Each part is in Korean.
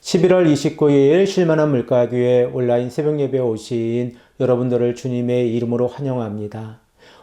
11월 29일 실만한 물가교회 온라인 새벽 예배에 오신 여러분들을 주님의 이름으로 환영합니다.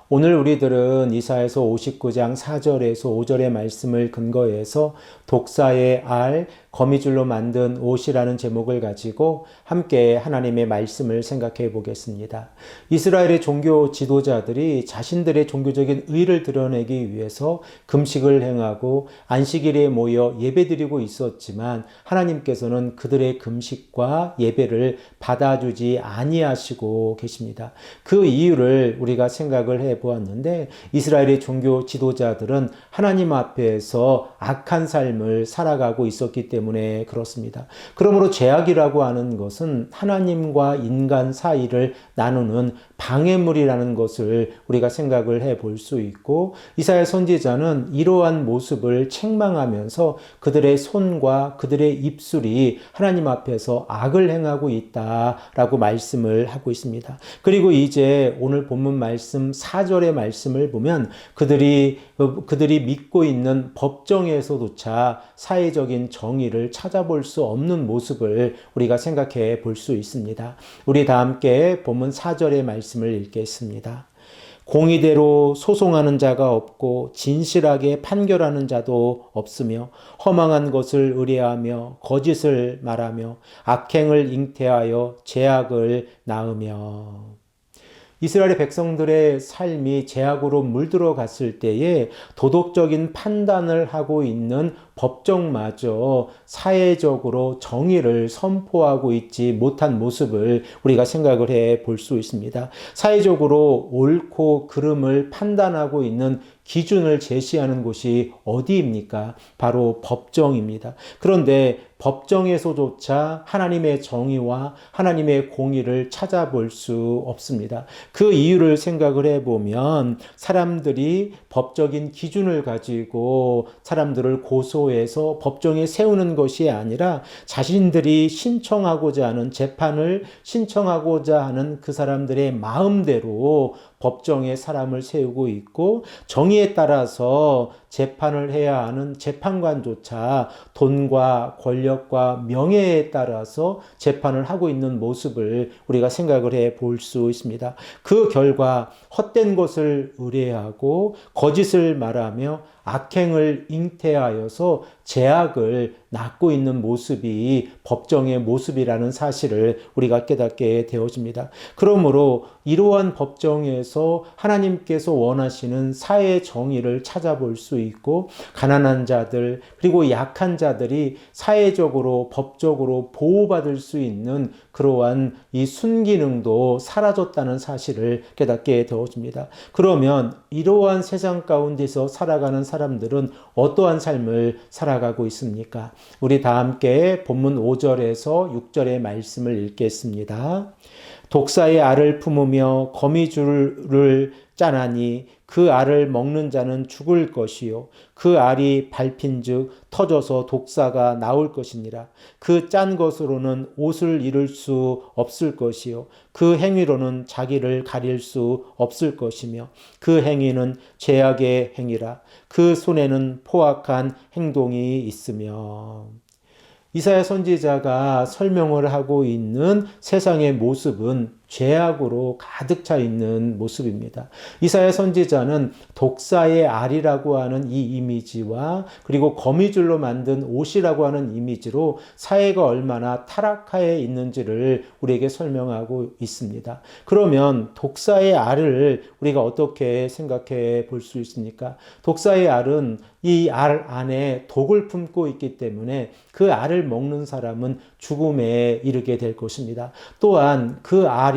오늘 우리들은 이사에서 59장 4절에서 5절의 말씀을 근거해서 독사의 알, 거미줄로 만든 옷이라는 제목을 가지고 함께 하나님의 말씀을 생각해 보겠습니다. 이스라엘의 종교 지도자들이 자신들의 종교적인 의를 드러내기 위해서 금식을 행하고 안식일에 모여 예배드리고 있었지만 하나님께서는 그들의 금식과 예배를 받아주지 아니하시고 계십니다. 그 이유를 우리가 생각을 해 보았는데 이스라엘의 종교 지도자들은 하나님 앞에서 악한 삶을 살아가고 있었기 때문에 때문에 그렇습니다. 그러므로 죄악이라고 하는 것은 하나님과 인간 사이를 나누는 방해물이라는 것을 우리가 생각을 해 볼 수 있고 이사야 선지자는 이러한 모습을 책망하면서 그들의 손과 그들의 입술이 하나님 앞에서 악을 행하고 있다라고 말씀을 하고 있습니다. 그리고 이제 오늘 본문 말씀 4절의 말씀을 보면 그들이 그들이 믿고 있는 법정에서조차 사회적인 정의를 찾아볼 수 없는 모습을 우리가 생각해 볼 수 있습니다. 우리 다 함께 본문 4절의 말씀을 읽겠습니다. 공의대로 소송하는 자가 없고 진실하게 판결하는 자도 없으며 허망한 것을 의뢰하며 거짓을 말하며 악행을 잉태하여 죄악을 낳으며 이스라엘의 백성들의 삶이 제약으로 물들어 갔을 때에 도덕적인 판단을 하고 있는 법정마저 사회적으로 정의를 선포하고 있지 못한 모습을 우리가 생각을 해 볼 수 있습니다. 사회적으로 옳고 그름을 판단하고 있는 기준을 제시하는 곳이 어디입니까? 바로 법정입니다. 그런데 법정에서조차 하나님의 정의와 하나님의 공의를 찾아볼 수 없습니다. 그 이유를 생각을 해보면 사람들이 법적인 기준을 가지고 사람들을 고소해서 법정에 세우는 것이 아니라 자신들이 신청하고자 하는 재판을 신청하고자 하는 그 사람들의 마음대로 법정에 사람을 세우고 있고 정의에 따라서 재판을 해야 하는 재판관조차 돈과 권력과 명예에 따라서 재판을 하고 있는 모습을 우리가 생각을 해 볼 수 있습니다. 그 결과 헛된 것을 의뢰하고 거짓을 말하며 악행을 잉태하여서 제약을 낳고 있는 모습이 법정의 모습이라는 사실을 우리가 깨닫게 되어집니다. 그러므로 이러한 법정에서 하나님께서 원하시는 사회 정의를 찾아볼 수 있고 가난한 자들 그리고 약한 자들이 사회적으로 법적으로 보호받을 수 있는 그러한 이 순기능도 사라졌다는 사실을 깨닫게 되어집니다. 그러면 이러한 세상 가운데서 살아가는 사람들은 어떠한 삶을 살아가고 있습니까? 우리 다 함께 본문 5절에서 6절의 말씀을 읽겠습니다. 독사의 알을 품으며 거미줄을 짜나니 그 알을 먹는 자는 죽을 것이요. 그 알이 밟힌즉 터져서 독사가 나올 것이니라. 그 짠 것으로는 옷을 잃을 수 없을 것이요. 그 행위로는 자기를 가릴 수 없을 것이며 그 행위는 죄악의 행위라. 그 손에는 포악한 행동이 있으며 이사야 선지자가 설명을 하고 있는 세상의 모습은 죄악으로 가득 차 있는 모습입니다. 이사야 선지자는 독사의 알이라고 하는 이 이미지와 그리고 거미줄로 만든 옷이라고 하는 이미지로 사회가 얼마나 타락하에 있는지를 우리에게 설명하고 있습니다. 그러면 독사의 알을 우리가 어떻게 생각해 볼 수 있습니까? 독사의 알은 이 알 안에 독을 품고 있기 때문에 그 알을 먹는 사람은 죽음에 이르게 될 것입니다. 또한 그 알이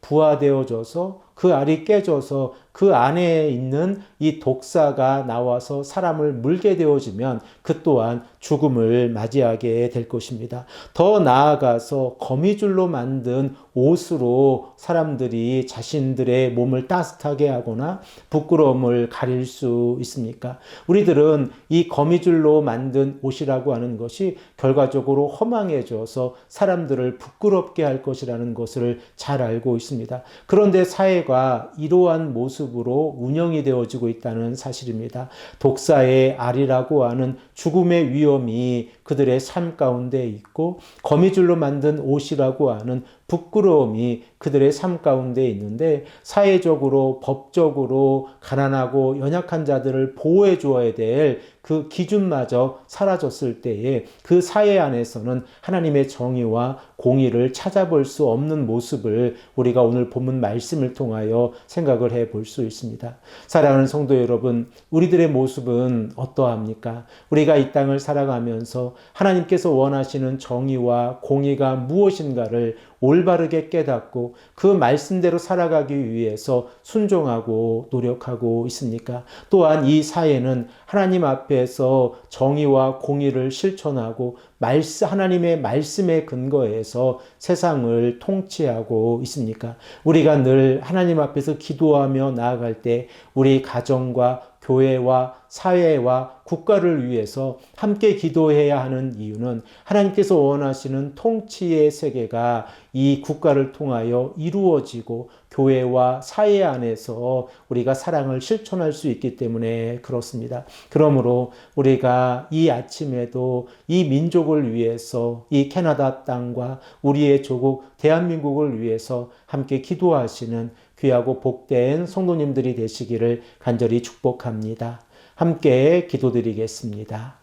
부화되어져서 그 알이 깨져서 그 안에 있는 이 독사가 나와서 사람을 물게 되어지면 그 또한 죽음을 맞이하게 될 것입니다. 더 나아가서 거미줄로 만든 옷으로 사람들이 자신들의 몸을 따뜻하게 하거나 부끄러움을 가릴 수 있습니까? 우리들은 이 거미줄로 만든 옷이라고 하는 것이 결과적으로 허망해져서 사람들을 부끄럽게 할 것이라는 것을 잘 알고 있습니다. 그런데 사회가 이러한 모습으로 운영이 되어지고 있다는 사실입니다. 독사의 알이라고 하는 죽음의 위험이 그들의 삶 가운데 있고 거미줄로 만든 옷이라고 하는 부끄러움이 그들의 삶 가운데 있는데 사회적으로 법적으로 가난하고 연약한 자들을 보호해 주어야 될 그 기준마저 사라졌을 때에 그 사회 안에서는 하나님의 정의와 공의를 찾아볼 수 없는 모습을 우리가 오늘 본문 말씀을 통하여 생각을 해 볼 수 있습니다. 사랑하는 성도 여러분, 우리들의 모습은 어떠합니까? 우리가 이 땅을 살아가면서 하나님께서 원하시는 정의와 공의가 무엇인가를 올바르게 깨닫고 그 말씀대로 살아가기 위해서 순종하고 노력하고 있습니까? 또한 이 사회는 하나님 앞에서 정의와 공의를 실천하고 말씀, 하나님의 말씀에 근거해서 세상을 통치하고 있습니까? 우리가 늘 하나님 앞에서 기도하며 나아갈 때 우리 가정과 교회와 사회와 국가를 위해서 함께 기도해야 하는 이유는 하나님께서 원하시는 통치의 세계가 이 국가를 통하여 이루어지고 교회와 사회 안에서 우리가 사랑을 실천할 수 있기 때문에 그렇습니다. 그러므로 우리가 이 아침에도 이 민족을 위해서 이 캐나다 땅과 우리의 조국 대한민국을 위해서 함께 기도하시는 귀하고 복된 성도님들이 되시기를 간절히 축복합니다. 함께 기도드리겠습니다.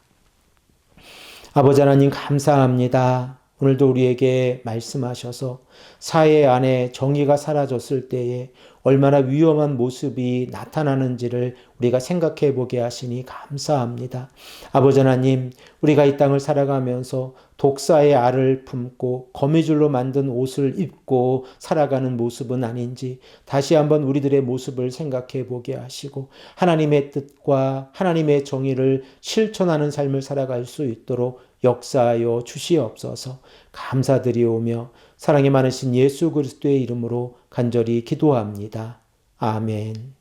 아버지 하나님 감사합니다. 오늘도 우리에게 말씀하셔서 사회 안에 정의가 사라졌을 때에 얼마나 위험한 모습이 나타나는지를 우리가 생각해 보게 하시니 감사합니다. 아버지 하나님, 우리가 이 땅을 살아가면서 독사의 알을 품고 거미줄로 만든 옷을 입고 살아가는 모습은 아닌지 다시 한번 우리들의 모습을 생각해 보게 하시고 하나님의 뜻과 하나님의 정의를 실천하는 삶을 살아갈 수 있도록 역사하여 주시옵소서 감사드리오며 사랑이 많으신 예수 그리스도의 이름으로 간절히 기도합니다. 아멘.